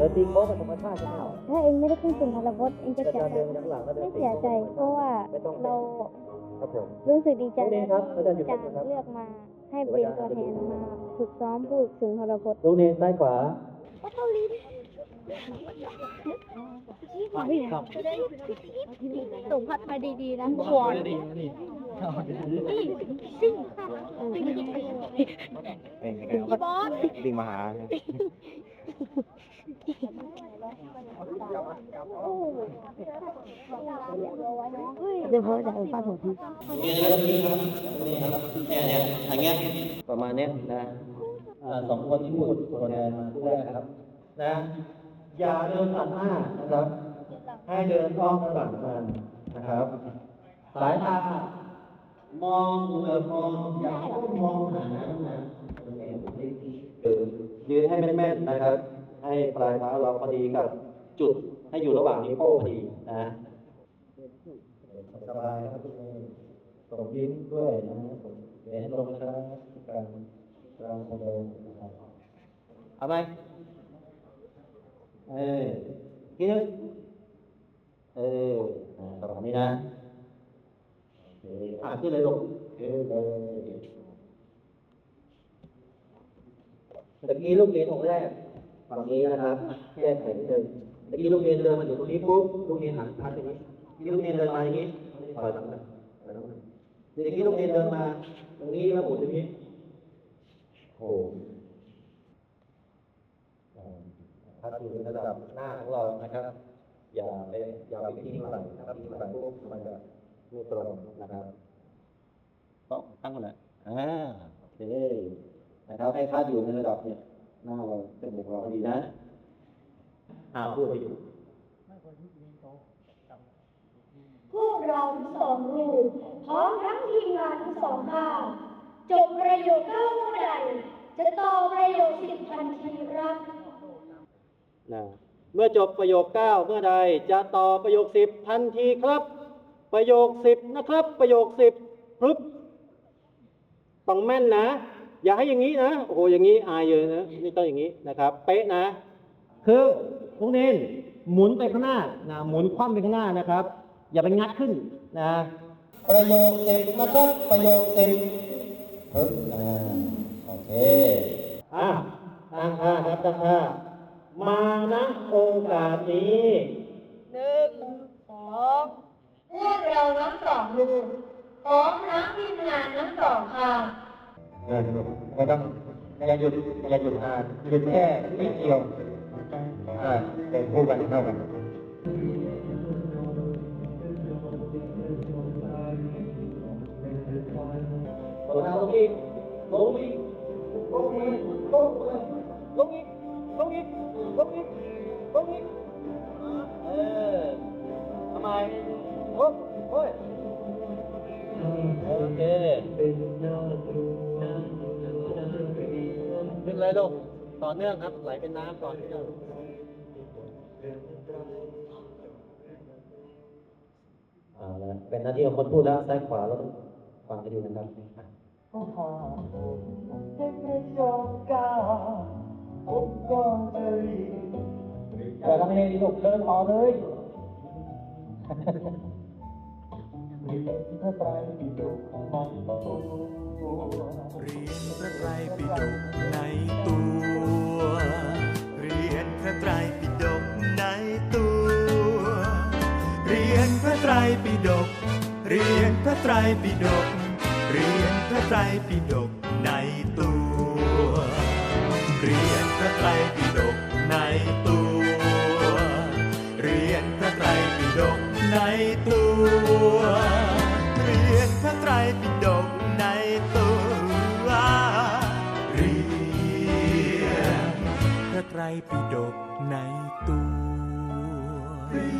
ดินตีโค้งเป็นธรรมชาติใช่ไหมถ้าเองไม่ได้ขึ้นสุนทรพจน์เองจะแต่เสียการใจเดินข้างหลังก็เดินไม่ตีเสียใจเพราะว่าเราครับผมรู้สึกดีใจน้องเนยครับอาจารย์อยู่จาตรงไหนครับเลือกมาให้เป็นตัวแทนมาฝึกซ้อมพูดสุนทรพจน์ลูกเนนซ้ายขวาครับส่งพัดมาดีๆนะขวานบอสวิ่งมาหา เดี๋ยวพอจะเอาป้าผมทีนี่นะครับนี่ครับนี่ครับเนี่ยเนี่ยอย่างเงี้ยประมาณเนี้ยนะอ่าสองคนที่พูดตัวแทนมาพูดแรกนะครับ นะ อย่าเดินตัดหน้านะครับ ให้เดินอ้อมข้างหลังมันนะครับ สายตามองเหลือบมองอย่าให้มองหานะเออยืนให้แม่นๆนะครับ ให้ปลายเท้าเราพอดีกับจุดให้อยู่ระหว่างนิ้วโป้งพอดีนะสบายนะครับทุกคนส่งยิ้มด้วยนะส่งแขนลงนะครับกลางกลางคอนโดนะครับเอาไหมเออกินเลยเอออ่าประมาณนี้นะโอเคอ่านขึ้นเลยลูกขึ้นเลยตะกี้ลูกเรียนของแรก ฝั่งนี้นะครับ แก้ไขนิดนึงตะกี้ลูกเรียนเดินมาถึงตรงนี้ปุ๊บลูกเรียนหันทักอย่างนี้ตะกี้ลูกเรียนเดินมาอย่างนี้ถอยหลังนะถอยหลังนะตะกี้ลูกเรียนเดินมาตรงนี้แล้วหมุนอย่างนี้โอ้โหอ่าถ้าอยู่ในระดับหน้าของเรานะครับ อย่าไปอย่าไปทิ้งไหล่นะครับทิ้งไหล่ปุ๊บมันจะไม่ตรงนะครับต้องตั้งกันเลยอ่าโอเคนะครับให้พัดอยู่ในระดับเนี่ย หน้าเราเป็นบุกเราพอดีนะอ่าพูดไปอยู่พวกเราทั้งสองรูปพร้อมทั้งทีมงานทั้งสองข้างจบประโยคเก้าเมื่อใดจะต่อประโยคสิบทันทีครับนะเมื่อจบประโยค9เมื่อใดจะต่อประโยค10ทันทีครับประโยค10นะครับ ประโยค10ปึ๊บต้องแม่นนะ อย่าให้อย่างนี้นะโอ้โหอย่างนี้อายเลยนะนี่ต้องอย่างนี้นะครับเป๊ะนะ คือพวกเน้นหมุนไปข้างหน้านะหมุนคว่ำไปข้างหน้านะครับ อย่าไปงัดขึ้นนะ ประโยค10นะครับประโยค10ปึ๊บอ่าโอเคอะตั้งท่าครับตั้งท่ามานะโอกาสนี้พวกเราทั้งสองรูปพร้อมทั้งทีมงานทั้งสอง ข้างไม่ต้องอย่าหยุดอย่าหยุดนานหยุดแค่นิดเดียวอ่าเป็นคู่กันเท่ากันตัวเท้าลงอีกลงอีกลงอีกลงอีกลงอีกลงอีกลงอีกลงอีกเออทำไมโอ้ย เคขึ้นเลยลูกต่อเนื่องครับ ไหลเป็นน้ำต่อเนื่องเอาละเป็นหน้าที่ของคนพูดแล้วซ้ายขวาแล้วฟังกันอยู่นะครับอะแต่ทำให้ลูกเดินต่อเลย ถ้าไปดีดูมันตัวเรียนพระไตรปิฎกในตัว เรียนพระไตรปิฎกในตัว เรียนพระไตรปิฎกเรียนพระไตรปิฎกเรียนพระไตรปิฎกในตัว เรียนพระไตรปิฎกในตัว เรียนพระไตรปิฎกในตัว รปิฎกในตัวเรียนพระไตรปิฎกในตัวประโย